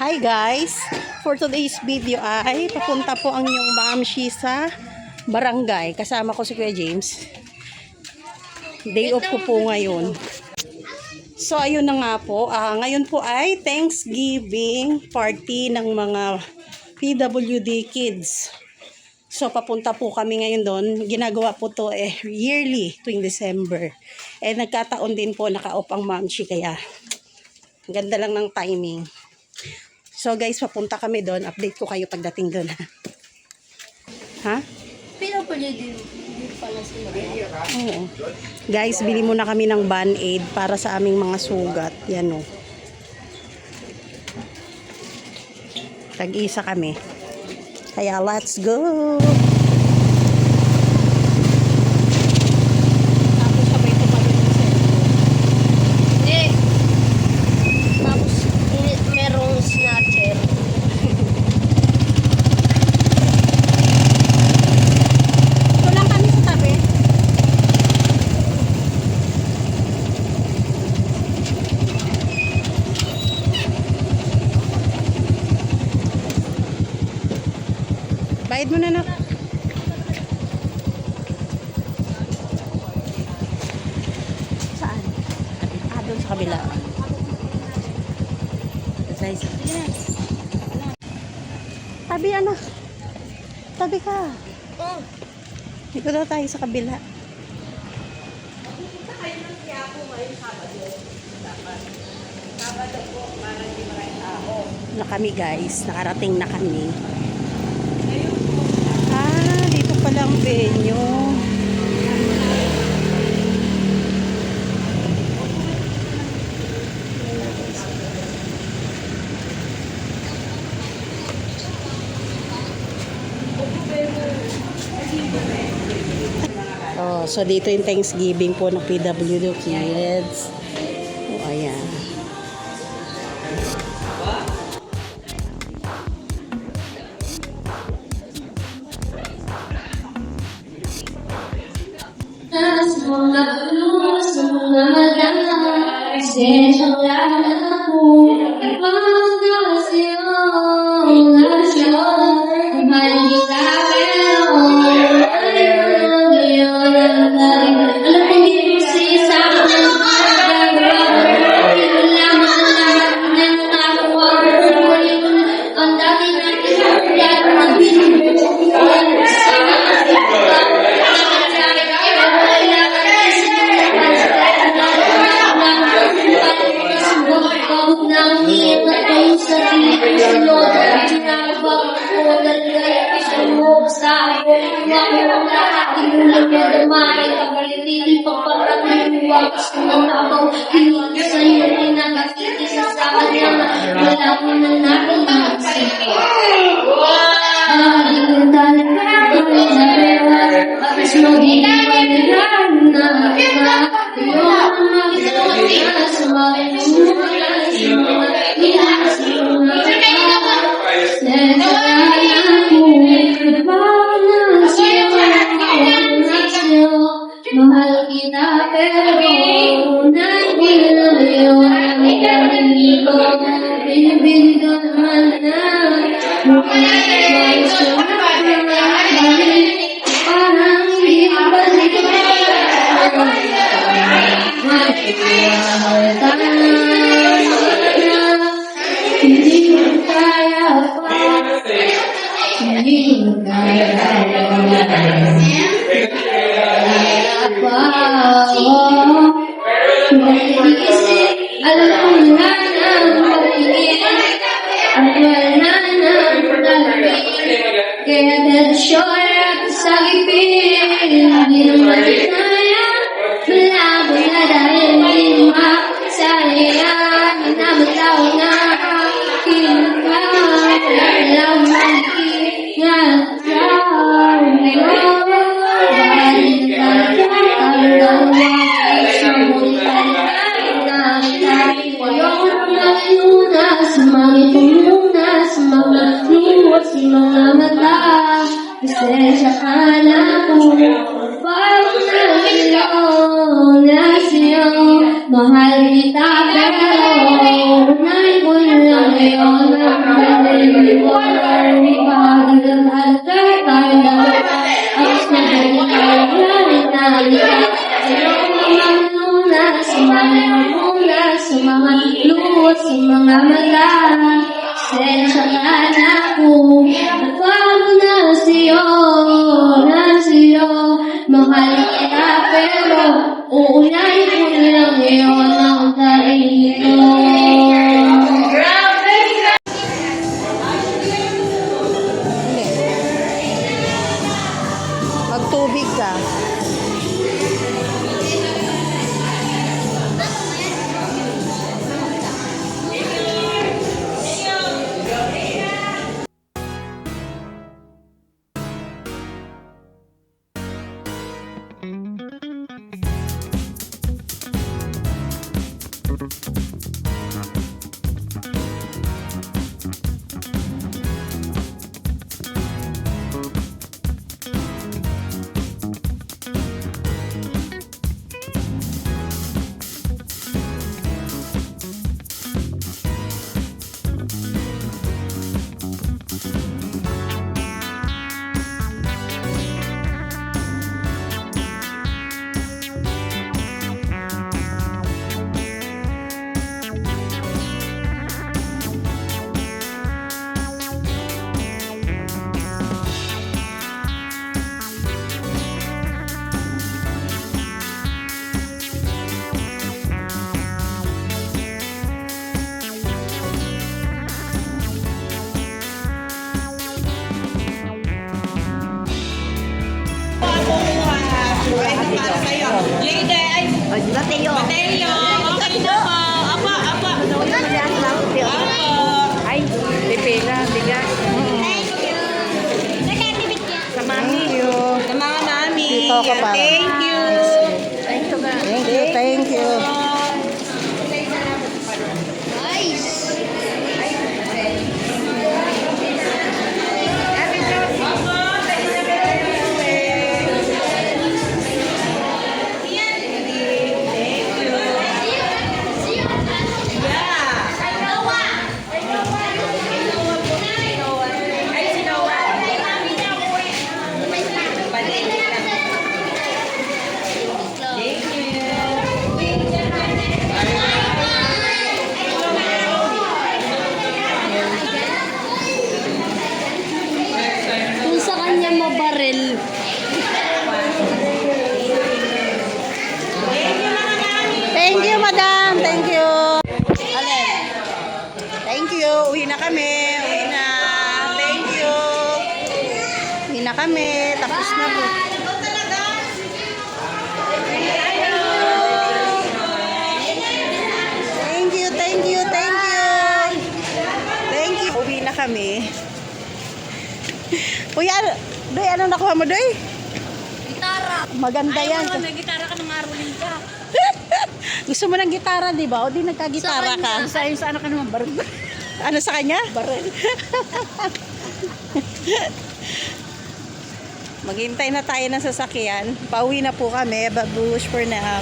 Hi guys! For today's video ay papunta po ang inyong maamshi sa barangay. Kasama ko si Kuya James. Day off ko po ngayon. So ayun na nga po. ah, ngayon po ay Thanksgiving party ng mga PWD kids. So papunta po kami ngayon doon. Ginagawa po to eh yearly tuwing December. Eh nagkataon din po naka-off ang mamshi kaya ganda lang ng timing. So guys, papunta kami doon. Update ko kayo pagdating doon. ha? Din pala sila. Oo. Guys, bili muna kami ng band-aid para sa aming mga sugat. Yan o. Tag-isa kami. Kaya let's go! Tapos sabay tumalon yung cellphone. Hindi. Tapos, ini- merong snatcher. Ito lang kami sa tabi. Bayad mo na na. Saan? Ah, doon sa kabila. Guys. Tabi ano? Tabi ka. Oh, Dito daw tayo sa kabila. Na kami guys, nakarating na kami. Ah, dito pala ang venue. Oh, so dito yung Thanksgiving po ng PWD kids. Oh, ayan. Maganda, Sesyang Mahal Mukhang sa sagipin. Mahal kita pero Unay ko ngayon ang Ikaw sinabi tayo lalit na halika Ayoko mamamuna sa mga mamuna Sa mga sa mga ka na ako Nagbago na sa'yo, na sa'yo Mahal kita pero Uunahin ko na Mateo. Mateo, okay na po. Apa, apa. Ay, pipila, bigas. Thank you. Sa mga mami. Dito ka pa. Kami. Tapos na po. Thank you, thank you, thank you. Thank you. Uwi na kami. Uy, ano, Doy, ano nakuha mo, Doy? Gitara Maganda yan. may gitara ka ng arulin ka Gusto mo ng gitara, di ba? O di nagka-gitara ka. Sa iyo sa ano ka naman baril Ano sa kanya? Baril Maghintay na tayo ng sasakyan. Pauwi na po kami. Babush for now.